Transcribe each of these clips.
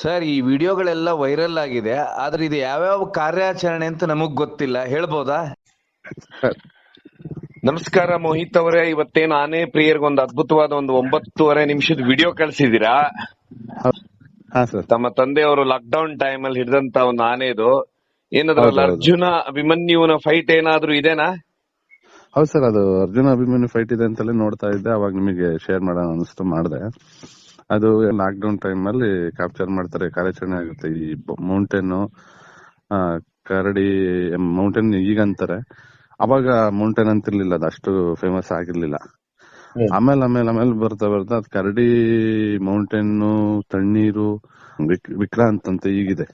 Sir ಈ ವಿಡಿಯೋಗಳೆಲ್ಲ viral ಆಗಿದೆ ಆದ್ರೆ ಇದು ಯಾವ್ಯಾವ ಕಾರ್ಯಾಚರಣೆ ಅಂತ ನಮಗ್ ಗೊತ್ತಿಲ್ಲ. ಹೇಳ್ಬೋದಾ? ನಮಸ್ಕಾರ ಮೋಹಿತ್ ಅವರೇ. ಇವತ್ತೇನು ಆನೆ ಪ್ರಿಯರ್ಗೊಂದು ಅದ್ಭುತವಾದ ಒಂದು ಒಂಬತ್ತುವರೆ ನಿಮಿಷದ ವಿಡಿಯೋ ಕಳ್ಸಿದೀರಾ ತಮ್ಮ ತಂದೆಯವರು ಲಾಕ್ ಡೌನ್ ಟೈಮ್ ಅಲ್ಲಿ ಹಿಡಿದಂತ ಒಂದು ಆನೆ ಇದು ಏನದ್ರಲ್ಲ. ಅರ್ಜುನ ಅಭಿಮನ್ಯುವಿನ ಫೈಟ್ ಏನಾದ್ರೂ ಇದೇನಾ? ಹೌದು ಸರ್ ಅದು ಅರ್ಜುನ ಅಭಿಮನ್ಯು ಫೈಟ್ ಇದೆ ಅಂತಲೇ ನೋಡ್ತಾ ಇದ್ದೆ. ಅವಾಗ ನಿಮಗೆ ಶೇರ್ ಮಾಡೋಣ ಅನಿಸ್ತು ಮಾಡಿದೆ. ಅದು ಲಾಕ್ ಡೌನ್ ಟೈಮ್ ಅಲ್ಲಿ ಕ್ಯಾಪ್ಚರ್ ಮಾಡ್ತಾರೆ ಕಾರ್ಯಾಚರಣೆ ಆಗುತ್ತೆ. ಈ ಮೌಂಟೇನ್ ಕರಡಿ ಮೌಂಟೇನ್ ಈಗ ಅಂತಾರೆ. ಅವಾಗ ಮೌಂಟೇನ್ ಅಂತಿರ್ಲಿಲ್ಲ ಅದು ಅಷ್ಟು ಫೇಮಸ್ ಆಗಿರ್ಲಿಲ್ಲ. ಆಮೇಲೆ ಆಮೇಲೆ ಆಮೇಲೆ ಬರ್ತಾ ಬರ್ತಾ ಅದ್ ಕರಡಿ ಮೌಂಟೇನ್ ತಣ್ಣೀರು ವಿಕ್- ವಿಕ್ರಾಂತ್ ಅಂತ ಈಗಿದೆ.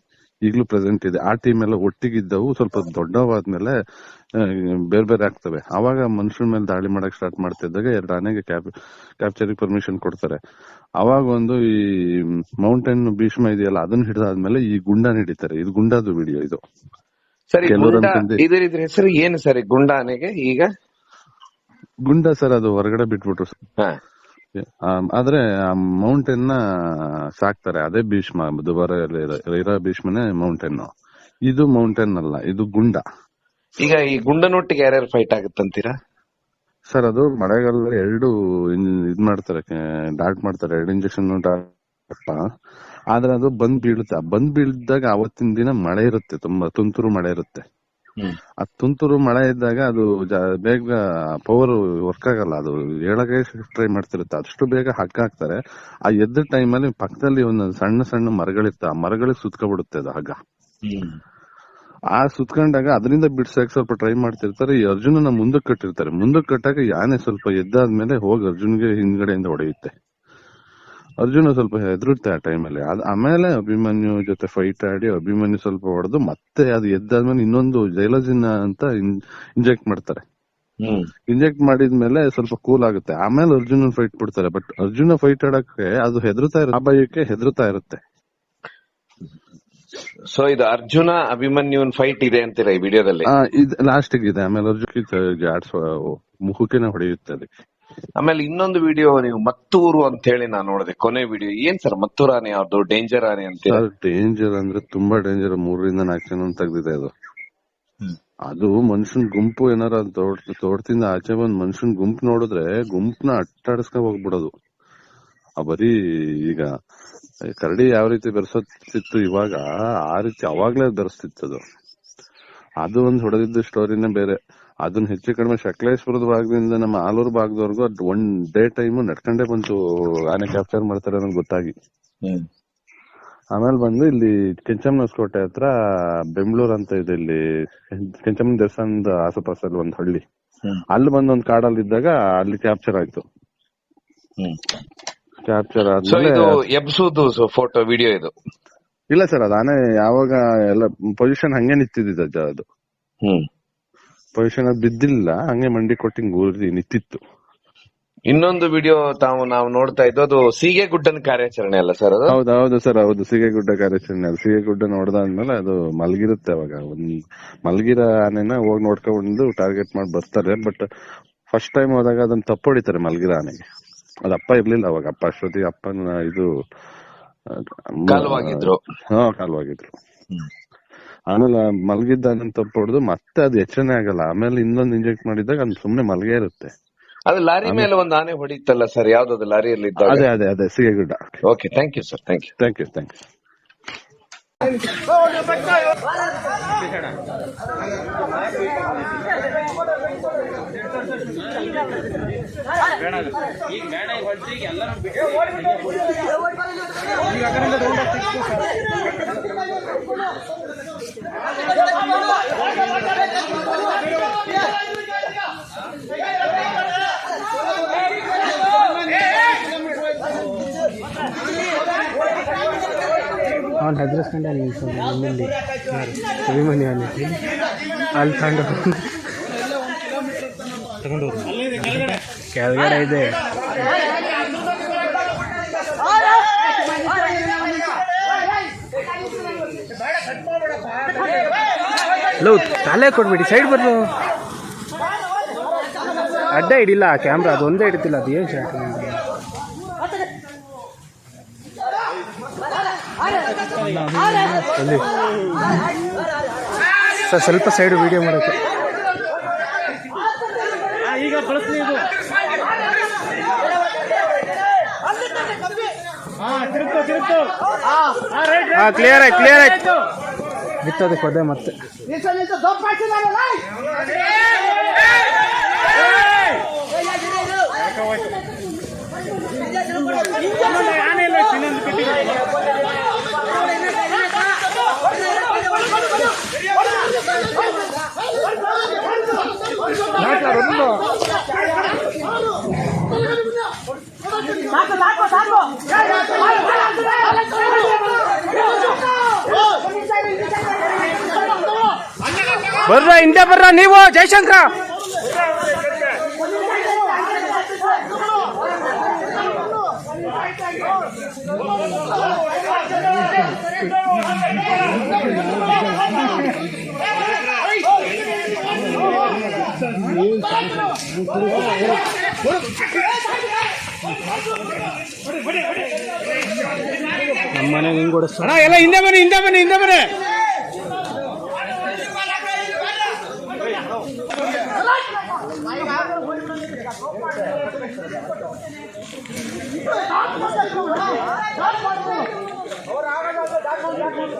ಈಗ್ಲೂ ಪ್ರೆಸೆಂಟ್ ಇದೆ. ಆ ಟೀಮ್ ಎಲ್ಲ ಒಟ್ಟಿಗಿದ್ದವು ಸ್ವಲ್ಪ ದೊಡ್ಡವಾದ್ಮೇಲೆ ಆದ್ಮೇಲೆ ಬೇರೆ ಬೇರೆ ಆಗ್ತವೆ. ಅವಾಗ ಮನುಷ್ಯನ ಮೇಲೆ ದಾಳಿ ಮಾಡಕ್ ಸ್ಟಾರ್ಟ್ ಮಾಡ್ತಿದ್ದಾಗ ಎರಡು ಆನೆಗೆ ಕ್ಯಾಪ್ಚರಿಂಗ್ ಪರ್ಮಿಷನ್ ಕೊಡ್ತಾರೆ. ಅವಾಗ ಒಂದು ಈ ಮೌಂಟೇನ್ ಭೀಷ್ಮ ಇದೆಯಲ್ಲ ಅದನ್ನ ಹಿಡಿದಾದ್ಮೇಲೆ ಈ ಗುಂಡಾನ್ ಹಿಡಿತಾರೆ. ಇದು ಗುಂಡಾದು ವಿಡಿಯೋ ಇದು. ಸರಿ ಇದರ ಹೆಸರು ಏನು ಸರಿ ಗುಂಡಾನೆಗೆ ಈಗ? ಗುಂಡ ಸರ್ ಅದು ಹೊರಗಡೆ ಬಿಟ್ಬಿಟ್ರು. ಆದ್ರೆ ಆ ಮೌಂಟೇನ್ನ ಸಾಕ್ತಾರೆ. ಅದೇ ಭೀಷ್ಮ ದುಬಾರ ಇರೋ ಭೀಷ್ಮನೇ ಮೌಂಟೇನ್ ಇದು ಮೌಂಟೇನ್ ಅಲ್ಲ ಇದು ಗುಂಡ. ಈಗ ಈ ಗುಂಡನೊಟ್ಟಿಗೆ ಯಾರ್ಯಾರು ಫೈಟ್ ಆಗುತ್ತಂತೀರಾ? ಸರ್ ಅದು ಮಳೆಗಾಲ ಎರಡು ಇದ್ ಮಾಡ್ತಾರೆ ಡಾಟ್ ಮಾಡ್ತಾರೆ. ಎರಡು ಇಂಜೆಕ್ಷನ್ ಆದ್ರೆ ಅದು ಬಂದ್ ಬೀಳುತ್ತೆ. ಬಂದ್ ಬೀಳ್ದಾಗ ಅವತ್ತಿನ ದಿನ ಮಳೆ ಇರುತ್ತೆ ತುಂಬಾ ತುಂತುರು ಮಳೆ ಇರುತ್ತೆ. ಆ ತುಂತುರು ಮಳೆ ಇದ್ದಾಗ ಅದು ಬೇಗ ಪವರ್ ವರ್ಕ್ ಆಗಲ್ಲ. ಅದು ಹೇಳಕ್ಕೆ ಟ್ರೈ ಮಾಡ್ತಿರುತ್ತೆ. ಅಷ್ಟು ಬೇಗ ಹಗ್ಗ ಹಾಕ್ತಾರೆ. ಆ ಎದ್ದ ಟೈಮ್ ಅಲ್ಲಿ ಪಕ್ಕದಲ್ಲಿ ಒಂದೊಂದು ಸಣ್ಣ ಸಣ್ಣ ಮರಗಳಿರ್ತವೆ ಆ ಮರಗಳಿಗೆ ಸುತ್ಕೊಬಿಡುತ್ತೆ ಅದು ಹಗ್ಗ. ಆ ಸುತ್ಕೊಂಡಾಗ ಅದರಿಂದ ಬಿಡ್ಸಕ್ ಸ್ವಲ್ಪ ಟ್ರೈ ಮಾಡ್ತಿರ್ತಾರೆ. ಈ ಅರ್ಜುನನ ಮುಂದಕ್ಕೆ ಕಟ್ಟಿರ್ತಾರೆ. ಮುಂದಕ್ಕೆ ಕಟ್ಟಾಗ ಆನೆ ಸ್ವಲ್ಪ ಎದ್ದಾದ್ಮೇಲೆ ಹೋಗಿ ಅರ್ಜುನ್ಗೆ ಹಿಂದ್ಗಡೆಯಿಂದ ಹೊಡೆಯುತ್ತೆ. ಅರ್ಜುನ ಸ್ವಲ್ಪ ಹೆದರುತ್ತೆ ಆ ಟೈಮಲ್ಲಿ ಅದ್ ಆಮೇಲೆ ಅಭಿಮನ್ಯು ಜೊತೆ ಫೈಟ್ ಆಡಿ ಅಭಿಮನ್ಯು ಸ್ವಲ್ಪ ಹೊಡೆದು ಮತ್ತೆ ಅದು ಎದ್ದಾದ್ಮೇಲೆ ಇನ್ನೊಂದು ಜೈಲಜಿನ ಅಂತ ಇಂಜೆಕ್ಟ್ ಮಾಡ್ತಾರೆ. ಇಂಜೆಕ್ಟ್ ಮಾಡಿದ್ಮೇಲೆ ಸ್ವಲ್ಪ ಕೂಲ್ ಆಗುತ್ತೆ. ಆಮೇಲೆ ಅರ್ಜುನ ಫೈಟ್ ಬಿಡ್ತಾರೆ ಬಟ್ ಅರ್ಜುನ ಫೈಟ್ ಆಡಕ್ಕೆ ಅದು ಹೆದರ್ತಾ ಇರುತ್ತೆ. ಆ ಭಯಕ್ಕೆ ಹೆದರ್ತಾ ಇರುತ್ತೆ. ಸೊ ಇದು ಅರ್ಜುನ ಅಭಿಮನ್ಯುನ್ ಫೈಟ್ ಇದೆ ಅಂತೀರಾ ಈ ವಿಡಿಯೋದಲ್ಲಿ ಲಾಸ್ಟ್ ಇದೆ ಆಮೇಲೆ ಅರ್ಜುನ್ ಜಾಡ್ಸ್ ಮುಖಕ್ಕೆನ ಹೊಡೆಯುತ್ತೆ ಅದಕ್ಕೆ ಆಮೇಲೆ ಇನ್ನೊಂದು ವಿಡಿಯೋ ನೀವು ಮತ್ತೂರು ಅಂತ ಹೇಳಿ ನಾನು ನೋಡಿದೆ. ಕೊನೆ ವಿಡಿಯೋ ಏನ್ ಸರ್ ಮತ್ತೂರ ಆನೆ ಯಾವ್ದು? ಡೇಂಜರ್ ಆನೆ ಅಂತ ಡೇಂಜರ್ ಅಂದ್ರೆ ತುಂಬಾ ಡೇಂಜರ್ ಮೂರರಿಂದ ನಾಲ್ಕು ಜನ ತೆಗ್ದಿದೆ ಅದು. ಅದು ಮನುಷ್ಯನ್ ಗುಂಪು ಏನಾರ ತೋಟ ತೋಟದಿಂದ ಆಚೆ ಬಂದ್ ಮನುಷ್ಯನ್ ಗುಂಪು ನೋಡಿದ್ರೆ ಗುಂಪನ್ನ ಅಟ್ಟಾಡಿಸ್ಕೊಂಡ್ ಹೋಗ್ಬಿಡೋದು. ಆ ಬರೀ ಈಗ ಕರಡಿ ಯಾವ ರೀತಿ ಬೆರೆಸುತ್ತಿತ್ತು ಇವಾಗ ಆ ರೀತಿ ಅವಾಗ್ಲೇ ಬೆರೆಸ್ತಿತ್ತು ಅದು. ಅದು ಒಂದ್ ಹೊಡೆದಿದ್ದ ಸ್ಟೋರಿನೇ ಬೇರೆ. ಅದನ್ನ ಹೆಚ್ಚು ಕಡಿಮೆ ಸಕಲೇಶ್ಪುರದ ಭಾಗದಿಂದ ನಮ್ಮ ಆಲೂರು ಭಾಗದವರೆಗೂ ಅದ್ ಒನ್ ಡೇ ಟೈಮ್ ನಡ್ಕೊಂಡೇ ಬಂತು ಆನೆ ಕ್ಯಾಪ್ಚರ್ ಮಾಡ್ತಾರೆ ಅನ್ನೋದು ಗೊತ್ತಾಗಿ. ಆಮೇಲೆ ಬಂದು ಇಲ್ಲಿ ಕೆಂಚಮ್ಮನಸ್ಕೋಟೆ ಹತ್ರ ಬೆಂಗಳೂರು ಅಂತ ಇದೆ ಇಲ್ಲಿ ಕೆಂಚಮ್ಮನ ದೇವಸ್ಥಾನದ ಆಸುಪಾಸಲ್ಲಿ ಒಂದ್ ಹಳ್ಳಿ. ಅಲ್ಲಿ ಬಂದು ಒಂದ್ ಕಾಡಲ್ಲಿ ಇದ್ದಾಗ ಅಲ್ಲಿ ಕ್ಯಾಪ್ಚರ್ ಆಯ್ತು. ಕ್ಯಾಪ್ಚರ್ ಆದ್ಮೇಲೆ ಫೋಟೋ ವಿಡಿಯೋ ಇದು? ಇಲ್ಲ ಸರ್ ಅದು ಆನೆ ಯಾವಾಗ ಎಲ್ಲ ಪೊಸಿಷನ್ ಹಂಗೆ ನಿಂತಿದ್ದ ಅದು. ಹ್ಮ್. ಪೊಸಿಷನ್ ಅದು ಬಿದ್ದಿಲ್ಲ ಹಂಗೆ ಮಂಡಿ ಕೊಟ್ಟಿಂಗ್ ಊರಿ ನಿಂತಿತ್ತು. ಇನ್ನೊಂದು ವಿಡಿಯೋ ತಾವು ನಾವು ನೋಡ್ತಾ ಇದ್ದು ಅದು ಸೀಗೆ ಗುಡ್ಡನ ಕಾರ್ಯಾಚರಣೆ ಅಲ್ಲ ಸರ್ ಅದು? ಹೌದು ಹೌದು ಸರ್ ಹೌದು ಸೀಗೆಗುಡ್ಡ ಕಾರ್ಯಾಚರಣೆ ಅದು. ಸೀಗೆಗುಡ್ಡ ನೋಡ್ದಾದ್ಮೇಲೆ ಅದು ಮಲಗಿರುತ್ತೆ ಅವಾಗ. ಒಂದ್ ಮಲಗಿರ ಆನೆನ ಹೋಗಿ ನೋಡ್ಕೊಂಡು ಟಾರ್ಗೆಟ್ ಮಾಡಿ ಬರ್ತಾರೆ ಬಟ್ ಫಸ್ಟ್ ಟೈಮ್ ಹೋದಾಗ ಅದನ್ನ ತಪ್ಪು ಹೊಡಿತಾರೆ ಮಲ್ಗಿರ ಆನೆಗೆ. ಅದ್ ಅಪ್ಪ ಇರ್ಲಿಲ್ಲ ಅವಾಗ. ಅಪ್ಪ ಅಷ್ಟೊತ್ತಿಗೆ ಅಪ್ಪನ ಇದು ಕಾಲವಾಗಿದ್ರು. ಹಾ ಕಾಲವಾಗಿದ್ರು. ಆಮೇಲೆ ತಪ್ಪು ಹೊಡೆದು ಮತ್ತೆ ಅದು ಹೆಚ್ಚನೇ ಆಗಲ್ಲ. ಆಮೇಲೆ ಇನ್ನೊಂದು ಇಂಜೆಕ್ಟ್ ಮಾಡಿದಾಗ ಅದು ಸುಮ್ನೆ ಮಲಗೇ ಇರುತ್ತೆ. ಅದು ಲಾರಿ ಮೇಲೆ ಒಂದು ಆನೆ ಹೊಡಿತಲ್ಲ ಸರ್? ಯಾವ್ದು ಲಾರಿಯಲ್ಲಿ ಇದ್ದಾಗ? ಅದೇ ಅದೇ ಅದೇ Seegegudda okay thank you sir thank you thank you thank you ಅವ್ನು ಹೆದರಿಸ್ಕೊಂಡೆ ನಿಲ್ಸೋನು ನಿಮ್ಮಲ್ಲಿ ಯಾರು ಅಭಿಮನ್ಯು ಅನ್ನಿ ಅಲ್ಲಿ ತಗೊಂಡು ತಗೊಂಡು ಕೆಳಗಡೆ ಇದೆ. ಲೋ ತಲೆ ಕೊಡ್ಬೇಡಿ ಸೈಡ್ ಬರ್ಲು. ಅಡ್ಡ ಹಿಡಿಲ್ಲ ಕ್ಯಾಮ್ರಾ ಅದು ಒಂದೇ ಇಡ್ತಿಲ್ಲ ಅದು ಏನು ಶಾಟ್ ಸರ್ ಸ್ವಲ್ಪ ಸೈಡ್ ವಿಡಿಯೋ ಮಾಡೋಕೆ. ಈಗ ಹಾಂ ಕ್ಲಿಯರ್ ಆಯ್ತು ಕ್ಲಿಯರ್ ಆಯ್ತು. ಬಿತ್ತೋದೆ ಹೋದೆ ಮತ್ತೆ ಬರ್ರ ಹಿಂದೆ ಬರ್ರ ನೀವು ಜಯಶಂಕರ ನಮ್ಮ ಮನೆಗೆ ಹಿಂಗೆ ಓಡಿಸ್ತಾರ. ಎಲ್ಲ ಹಿಂದೆ ಬನ್ನಿ ಹಿಂದೆ ಬನ್ನಿ ಹಿಂದೆ ಬನ್ನಿ ಗಾಲಿಗೆ ಬಾ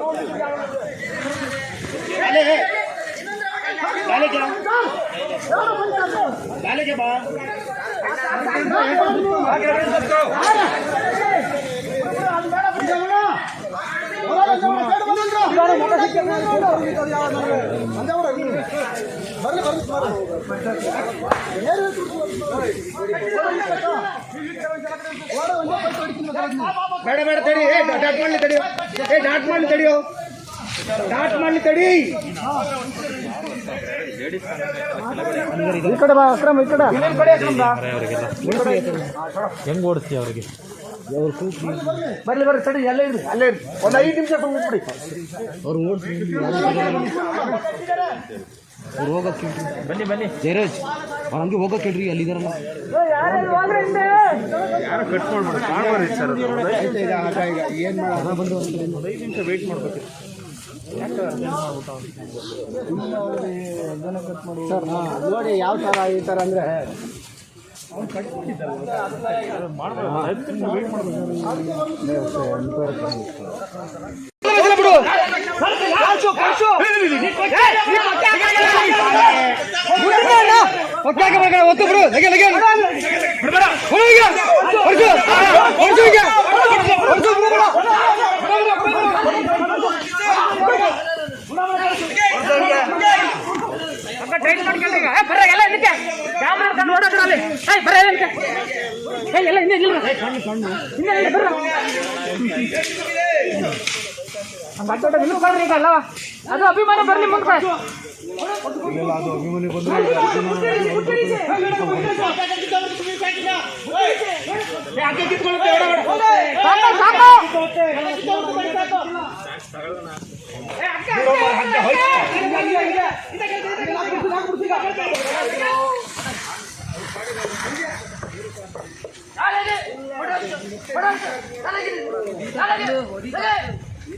ಬೇಡ ಬೇಡ ತಡಿ ಏ ಡಾಟ್ ಮಾಡ್ಲಿ ತಡಿಯೋ ಏ ಡಾಟ್ ಮಾಡ್ಲಿ ತಡಿಯೋ. ಡಾಟ್ ಮಾಡ್ಲಿ ತಡಿ. ಈ ಕಡೆ ಬಾ ಅಕ್ರಮ್ ಈ ಕಡೆ. ಹೆಂಗ್ ಓಡಿಸ್ತೀವಿ ಅವ್ರಿಗೆ? ಬರ್ಲಿ ಬರ್ರಿ ತಡಿ ಅಲ್ಲೇ ಇರ್ರಿ ಅಲ್ಲೇ ಇರ್ರಿ ಒಂದ್ ಐದು ನಿಮಿಷ ಬಂದ್ಬಿಡಿ ಅವ್ರು ಓಡಿಸಿ ಅವ್ರು ಹೋಗಕ್ಕೆ ಬನ್ನಿ ಬನ್ನಿ. ಜಯರಾಜ್ ಅವ್ರು ಹಂಗೆ ಹೋಗಕ್ಕೆ ಹೇಳ್ರಿ ಅಲ್ಲಿದಾರಲ್ಲ ಸರ್ ನೋಡಿ ಯಾವ ಥರ ಈ ಥರ ಅಂದರೆ ಒತ್ತು ಬಿಡು ಲಗೆ ಲಗೆ ಅದು ಅಭಿಮಾನ ಬರ್ಲಿ ಮುಂದೆ ಸಾಕು, ಸಾಕು. ಸಾಕ್ಬಿಡು ಸಾಕು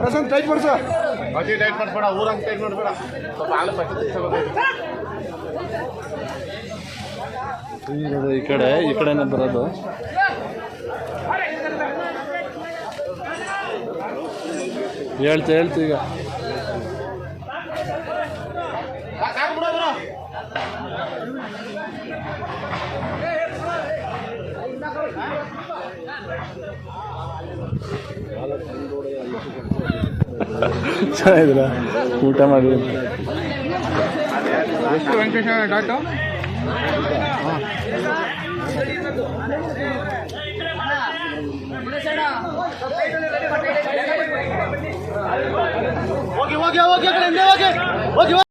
ಪ್ರಸನ್ನ ಟೈಟ್ ಮಾಡ್ಸ. ಬಜೆಟ್ ಟೈಟ್ ಮಾಡ್ಬೇಡ ಊರಂಗ್ ಟೈಟ್ ಮಾಡ್ಬೇಡ. ಸ್ವಲ್ಪ ಹಾಲು ಪಚ್ಚ ಈ ಕಡೆ ಈ ಕಡೆನೇ ಬರೋದು. ಹೇಳ್ತಾ ಹೇಳ್ತು ಚೆನ್ನಾಗಿದ್ರ ಊಟ ಮಾಡಿ ಎಷ್ಟು ವೆಂಕಟೇಶ ಡಾಟು ಹೋಗಿ ಹೋಗಿ. ಹೋಗಿ ಹೋಗಿ. ಕಡೆ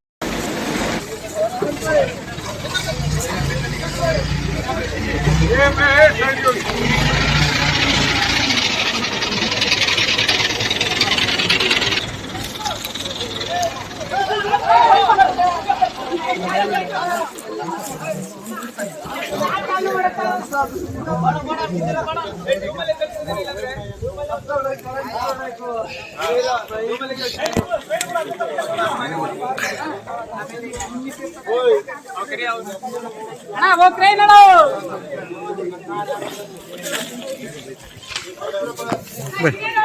ಹಿಂದೆ ಹೋಗಿ ಹೋಗಿ ಹೋಗಿ. ಅಣ್ಣ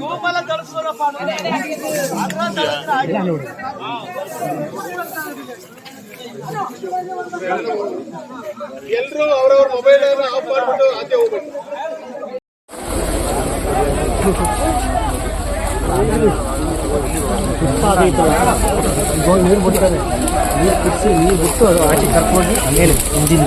ಹೋಗ್ ಟ್ರೈನ್ ಅಣ್ಣ ಎಲ್ರು ಅವ್ರವ್ರ ಮೊಬೈಲ್ ಆಫ್ ಮಾಡ್ಬಿಟ್ಟು ಆಚೆ ಹೋಗ್ಬೇಕು ಇವಾಗ ನೀರು ಬಿಡ್ತಾರೆ ನೀರು ಕುದಿಸಿ ನೀರು ಬಿಟ್ಟು ಅದು ಆಚೆ ಕರ್ಕೊಂಡು ಆಮೇಲೆ ಇಂಜಿನ್